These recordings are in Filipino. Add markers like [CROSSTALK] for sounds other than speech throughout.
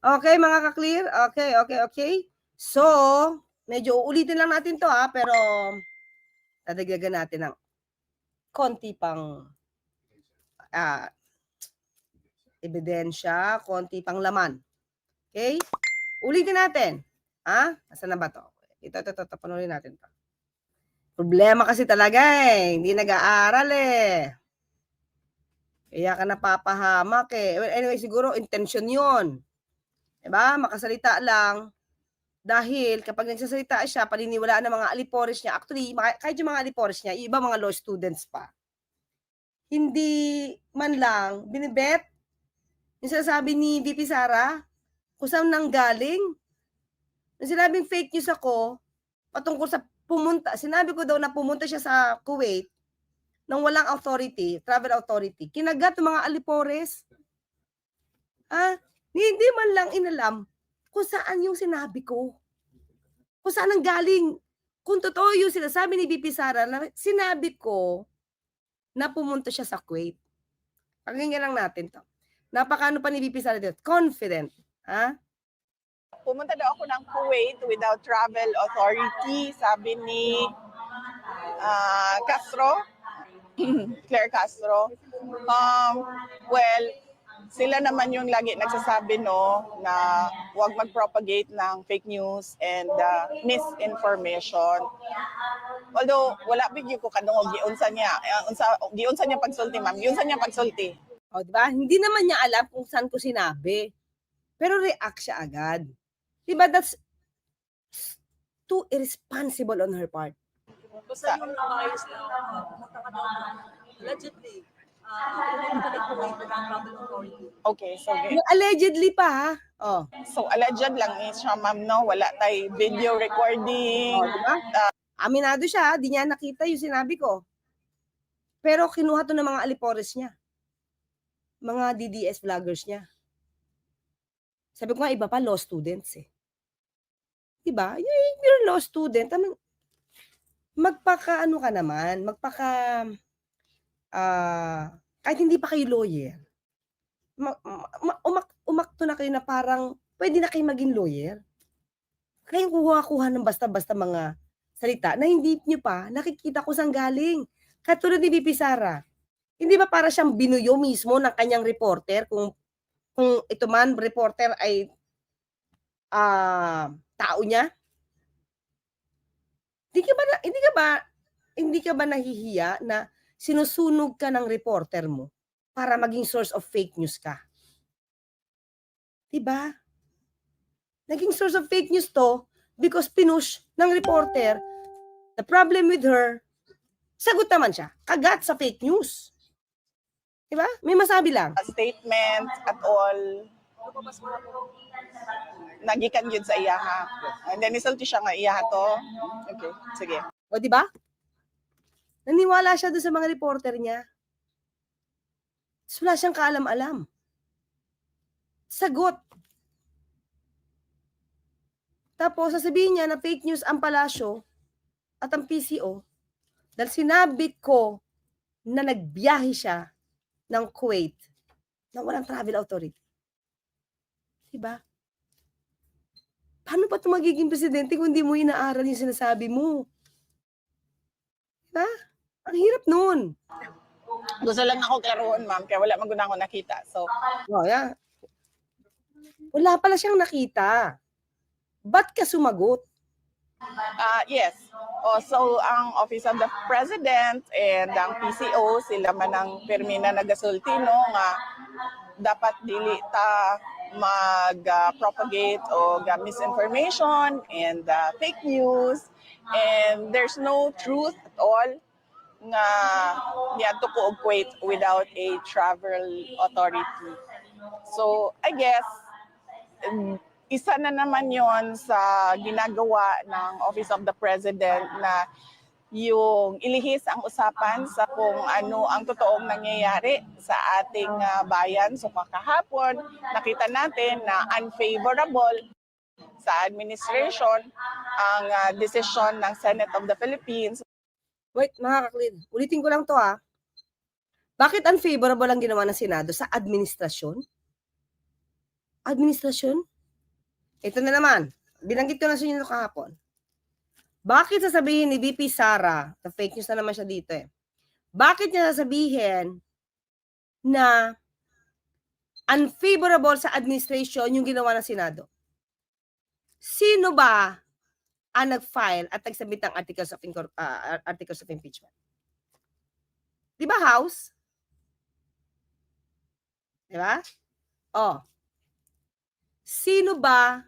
Okay, mga ka-clear? Okay, okay, okay. So, medyo uulitin lang natin to ha, pero dadagdagan natin ng konti pang ah, ebidensya, konti pang laman. Okay? Ulitin natin. Ha? Nasaan na ba to? Ito, ito, ito, ito. Panoorin natin to. Problema kasi talaga eh. Hindi nag-aaral eh. Kaya ka napapahamak eh. Well, anyway, siguro intention yun. Diba? Makasalita lang. Dahil kapag nagsasalita siya, paniniwalaan ng mga alipores niya. Actually, kahit yung mga alipores niya, yung iba mga law students pa. Hindi man lang binibet yung sinasabi ni VP Sara kung saan nang galing. Nung sinabing fake news ako, patungkol sa pumunta, sinabi ko daw na pumunta siya sa Kuwait nang walang authority, travel authority. Kinagat ng mga alipores. Ha? Hindi man lang inalam kung saan yung sinabi ko. Kung saan ang galing. Kung totoo yung sinasabi ni VP Sara na sinabi ko na pumunta siya sa Kuwait. Pakinggan lang natin to. Napakaano pa ni VP Sara dito? Confident. Ha? pumunta daw ako ng Kuwait without travel authority, sabi ni ah, Castro, [CLEARS THROAT] Claire Castro. Um, well, sila naman yung lagi nagsasabi no na huwag mag-propagate ng fake news and ah, misinformation. Although wala bigyo ko kadungog giunsa niya, eh, unsa giunsa niya pagsulti ma'am, giunsa niya pagsulti. O, di ba? Hindi naman niya alam kung saan ko sinabi. Pero react siya agad. Di ba? That's too irresponsible on her part. Basta yung naayos na pumunta uh. Okay, so okay. Yung allegedly pa, ha? Oh. So alleged lang is siya ma'am no, wala tay video recording. Oh, di ba? Aminado siya, di niya nakita yung sinabi ko. Pero kinuha to ng mga alipores niya. Mga DDS vloggers niya. Sabi ko nga, iba pa law students eh. Diba? You're a law student. Ano, magpaka ano ka naman, magpaka ah kahit hindi pa kayo lawyer. Ma, ma- umak, umakto na kayo na parang pwede na kayo maging lawyer. Kayong kuha-kuha ng basta-basta mga salita na hindi nyo pa nakikita kung saan galing. Katulad ni VP Sara. Hindi ba para siyang binuyo mismo ng kanyang reporter kung kung ito man reporter ay ah tao niya? Hindi ka ba hindi ka ba hindi ka ba nahihiya na sinusunog ka ng reporter mo para maging source of fake news ka? 'Di ba? Naging source of fake news to because pinush ng reporter the problem with her sagot naman siya kagat sa fake news. 'Di ba? May masabi lang. A statement at all nagikan yun sa iyaha. And then isulti siya nga iyaha to. Okay, sige. O, di ba? Naniwala siya doon sa mga reporter niya. Tapos wala siyang kaalam-alam. Sagot. Tapos sasabihin niya na fake news ang palasyo at ang PCO dahil sinabi ko na nagbiyahe siya ng Kuwait na walang travel authority. Diba? Paano ba ito magiging presidente kung hindi mo inaaral yung sinasabi mo? Diba? Ang hirap nun. Gusto lang ako klaroon, ma'am, kaya wala maguna ako nakita. So, Oh, yeah. Wala pala siyang nakita. Ba't ka sumagot? ah yes. Oh, so, ang Office of the President and ang PCO, sila man ang pirmi na nagasulti, no, nga dapat dili ta mag-propagate o ga misinformation and uh, fake news and there's no truth at all nga niadto ko og Kuwait without a travel authority. So, I guess um, isa na naman yon sa ginagawa ng Office of the President na yung ilihis ang usapan sa kung ano ang totoong nangyayari sa ating ah, bayan. So kakahapon, nakita natin na unfavorable sa administration ang ah, desisyon ng Senate of the Philippines Wait, mga kaklid. Ulitin ko lang to ha. Bakit unfavorable ang ginawa ng Senado sa administrasyon? Administrasyon? Ito na naman. Binanggit ko na sa inyo kahapon. Bakit sasabihin ni VP Sara, na fake news na naman siya dito eh. Bakit niya sasabihin na unfavorable sa administration yung ginawa ng Senado? Sino ba ang nag-file at nagsabit ng articles of, ah, articles of impeachment? Di ba House? Di ba? Oh. Sino ba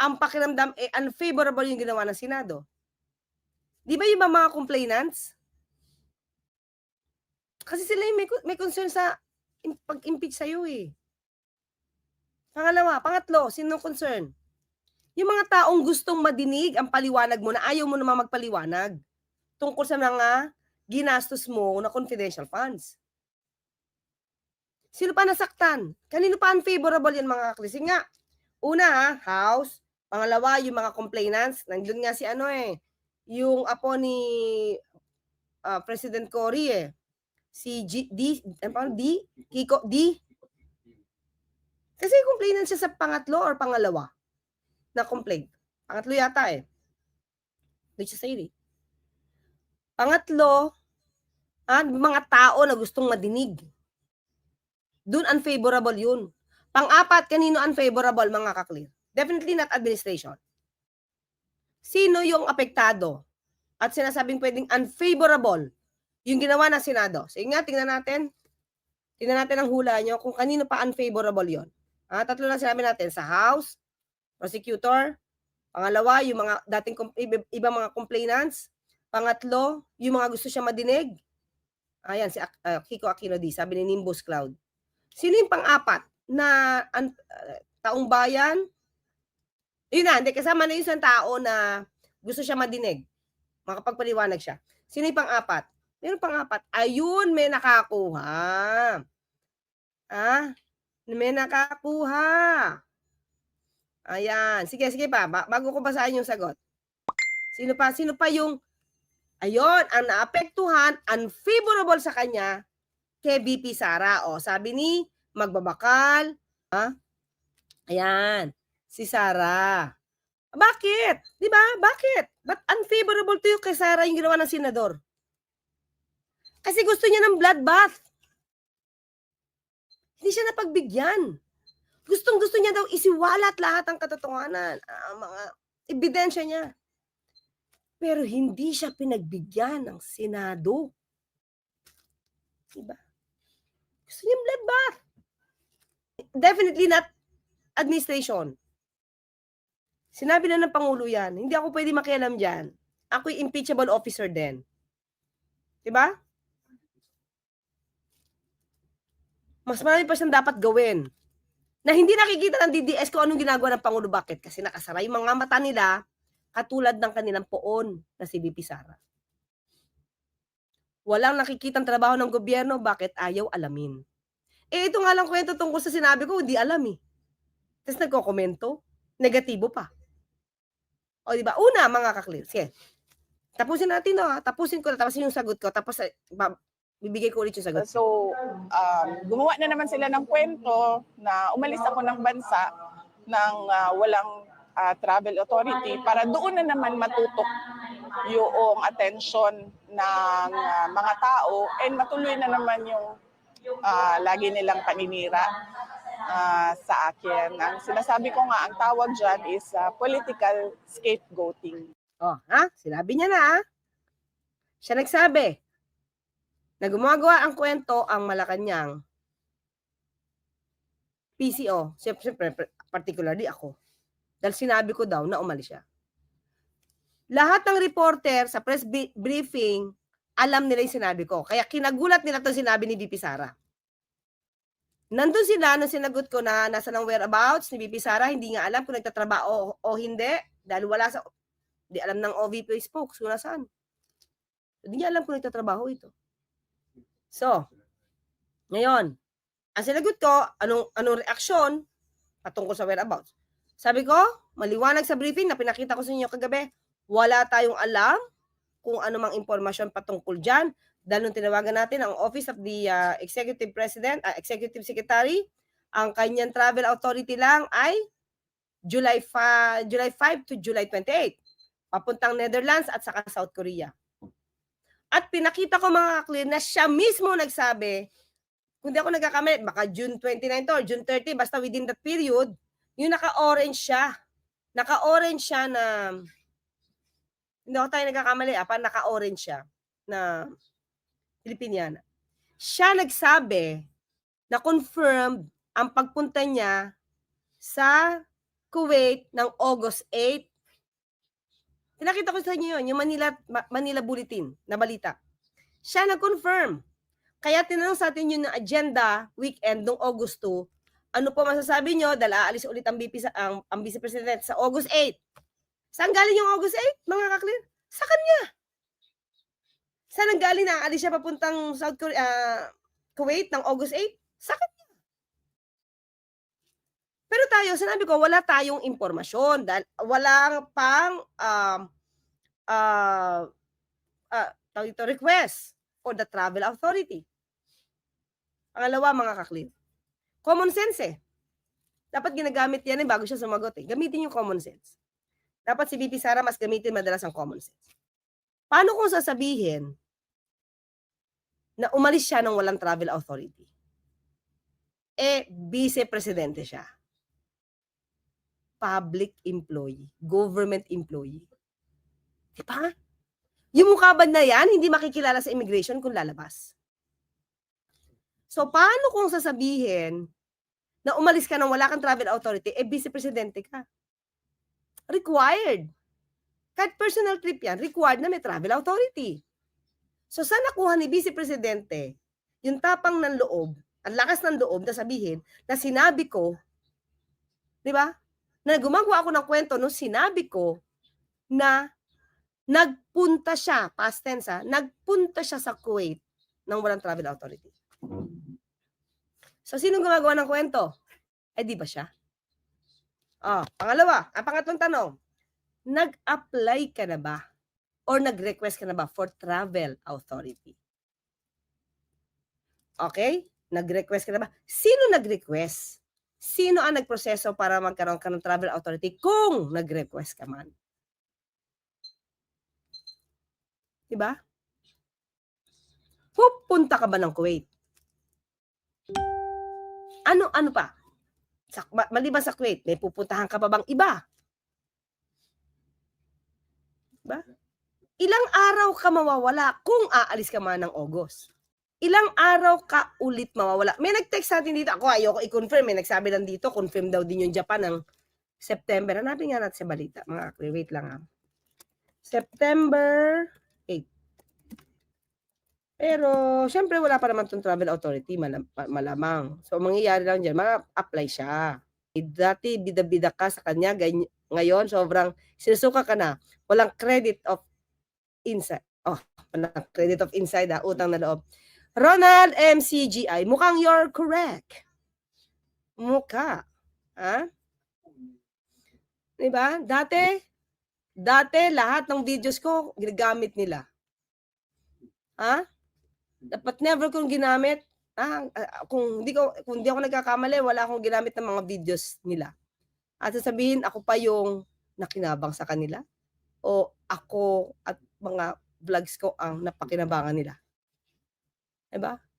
ang pakiramdam eh unfavorable yung ginawa ng Senado? Di ba yung mga complainants? Kasi sila yung may, may concern sa im- pag-impeach sa'yo eh. Pangalawa, pangatlo, sino concern? Yung mga taong gustong madinig ang paliwanag mo na ayaw mo naman magpaliwanag tungkol sa mga ginastos mo na confidential funds. Sino pa nasaktan? Kanino pa unfavorable yan mga kakris? Sige nga, una House. Pangalawa, yung mga complainants. Nandun nga si ano eh, yung apo ni ah, President Cory eh. Si G, D, ano D? Kiko, D? Kasi complainant siya sa pangatlo or pangalawa na complaint. Pangatlo yata eh. Which is eh. Pangatlo, ah, mga tao na gustong madinig. Doon unfavorable yun. Pang-apat, kanino unfavorable mga kaklir? Definitely not administration. Sino yung apektado at sinasabing pwedeng unfavorable yung ginawa ng Senado? Sige nga, tingnan natin. Tingnan natin ang hula nyo kung kanino pa unfavorable yon. Ah, tatlo lang sinabi natin sa House, prosecutor, pangalawa, yung mga dating ibang mga complainants, pangatlo, yung mga gusto siya madinig. Ayan, si ah, Kiko Aquino D, sabi ni Nimbus Cloud. Sino yung pang-apat na an- ah, taong bayan? Yun na, hindi, kasama na yung isang tao na gusto siya madinig. Makapagpaliwanag siya. Sino yung pang-apat? Meron pang-apat. Ayun, may nakakuha. Ah, may nakakuha. Ayan. Sige, sige pa. Ba- bago ko basahin yung sagot. Sino pa? Sino pa yung Ayun, ang naapektuhan, unfavorable sa kanya, kay BP Sara. O, sabi ni Magbabakal. Ha? Ayan, si Sara. Bakit? Di ba? Bakit? Ba't unfavorable to yung kay Sara yung ginawa ng senador? Kasi gusto niya ng bloodbath. Hindi siya napagbigyan. Gustong gusto niya daw isiwalat lahat ng katotohanan, ang mga ebidensya niya. Pero hindi siya pinagbigyan ng Senado. Diba? Gusto niya bloodbath. Definitely not administration. Sinabi na ng Pangulo yan. Hindi ako pwede makialam dyan. Ako'y impeachable officer din. Diba? Mas marami pa siyang dapat gawin. Na hindi nakikita ng DDS kung anong ginagawa ng Pangulo. Bakit? Kasi nakasara yung mga mata nila katulad ng kanilang poon na si BP Sara. Walang nakikitang trabaho ng gobyerno, bakit ayaw alamin? Eh, ito nga lang kwento tungkol sa sinabi ko, hindi alam eh. Tapos nagkokomento, negatibo pa. O, di ba? Una, mga kaklir. Sige. Tapusin natin, no? ha? Tapusin ko na, tapos yung sagot ko, tapos eh, bibigay ko ulit yung sagot. So, um, gumawa na naman sila ng kwento na umalis ako ng bansa ng ah, walang ah, travel authority para doon na naman matutok yung attention ng ah, mga tao and matuloy na naman yung ah, lagi nilang paninira ah, sa akin. Ang sinasabi ko nga, ang tawag dyan is ah, political scapegoating. Oh, ha? Sinabi niya na, ha? Siya nagsabi na gumagawa ang kwento ang Malacanang PCO. Siyempre, particularly ako. Dahil sinabi ko daw na umalis siya. Lahat ng reporter sa press briefing, alam nila yung sinabi ko. Kaya kinagulat nila itong sinabi ni BP Sara. Nandun sila nung sinagot ko na nasa ng whereabouts ni BP Sara, hindi nga alam kung nagtatrabaho o hindi. Dahil wala sa Di alam ng OVP spokes kung nasaan. Hindi niya alam kung nagtatrabaho ito. So, ngayon, ang sinagot ko, anong, anong reaksyon patungkol sa whereabouts. Sabi ko, maliwanag sa briefing na pinakita ko sa inyo kagabi, wala tayong alam kung ano mang impormasyon patungkol dyan. Dahil nung tinawagan natin ang Office of the uh, Executive President, uh, Executive Secretary, ang kanyang travel authority lang ay July 5, July 5 to July 28. Papuntang Netherlands at saka South Korea. At pinakita ko mga clear na siya mismo nagsabi, kung di ako nagkakamali, baka June 29 to or June 30, basta within that period, yung naka-orange siya. Naka-orange siya na, hindi ako tayo nagkakamali, apa, naka-orange siya na Filipiniana. Siya nagsabi na confirmed ang pagpunta niya sa Kuwait ng August 8. Pinakita ko sa inyo yun, yung Manila, Ma- Manila Bulletin na balita. Siya nag-confirm. Kaya tinanong sa atin yun ng agenda weekend noong August 2, ano po masasabi nyo dahil aalis ulit ang, BP ang, ang Vice President sa August 8. Saan galing yung August 8, mga kaklir? Sa kanya. Saan ang galing na aalis siya papuntang South Korea, ah, Kuwait ng August 8? Sa kanya. Pero tayo, sinabi ko, wala tayong impormasyon dahil walang pang um, uh, uh, tawag request for the travel authority. Pangalawa, mga kaklit. Common sense eh. Dapat ginagamit yan eh bago siya sumagot eh. Gamitin yung common sense. Dapat si VP Sara mas gamitin madalas ang common sense. Paano kung sasabihin na umalis siya ng walang travel authority? Eh, vice-presidente siya. Public employee. Government employee. Di ba? Yung mukha ba na yan, hindi makikilala sa immigration kung lalabas? So, paano kung sasabihin na umalis ka nang wala kang travel authority, eh, vice-presidente ka? Required. Kahit personal trip yan, required na may travel authority. So, saan nakuha ni vice-presidente yung tapang ng loob, ang lakas ng loob na sabihin na sinabi ko, di ba? Na gumagawa ako ng kwento nung sinabi ko na nagpunta siya, past tense ha, nagpunta siya sa Kuwait nang walang travel authority. So, sino gumagawa ng kwento? Eh, di ba siya? Ah, pangalawa, ang pangatlong tanong, nag-apply ka na ba or nag-request ka na ba for travel authority? Okay? Nag-request ka na ba? Sino nag-request? Sino ang nagproseso para magkaroon ka ng travel authority kung nag-request ka man? Diba? Pupunta ka ba ng Kuwait? Ano, ano pa? Sa, ma- maliban sa Kuwait, may pupuntahan ka pa bang iba? Diba? Ilang araw ka mawawala kung aalis ka man ng August? Ilang araw ka ulit mawawala? May nag-text sa atin dito. Ako ayoko i-confirm. May nagsabi lang dito, confirm daw din yung Japan ng September. Hanapin nga natin sa balita. Mga akli, wait lang ha. September 8. Pero, syempre, wala pa naman itong travel authority, malamang. So, ang mangyayari lang dyan, ma-apply siya. Dati, bida-bida ka sa kanya, ngayon, sobrang, sinusuka ka na, walang credit of inside. Oh, walang credit of inside, ha, utang na loob. Ronald MCGI, mukhang you're correct. Mukha. Ha? Diba? Dati, dati, lahat ng videos ko, ginagamit nila. Ha? Dapat never kong ginamit. Ah, kung hindi ko kung hindi ako nagkakamali, wala akong ginamit ng mga videos nila. At sasabihin ako pa yung nakinabang sa kanila o ako at mga vlogs ko ang napakinabangan nila. 'Di ba?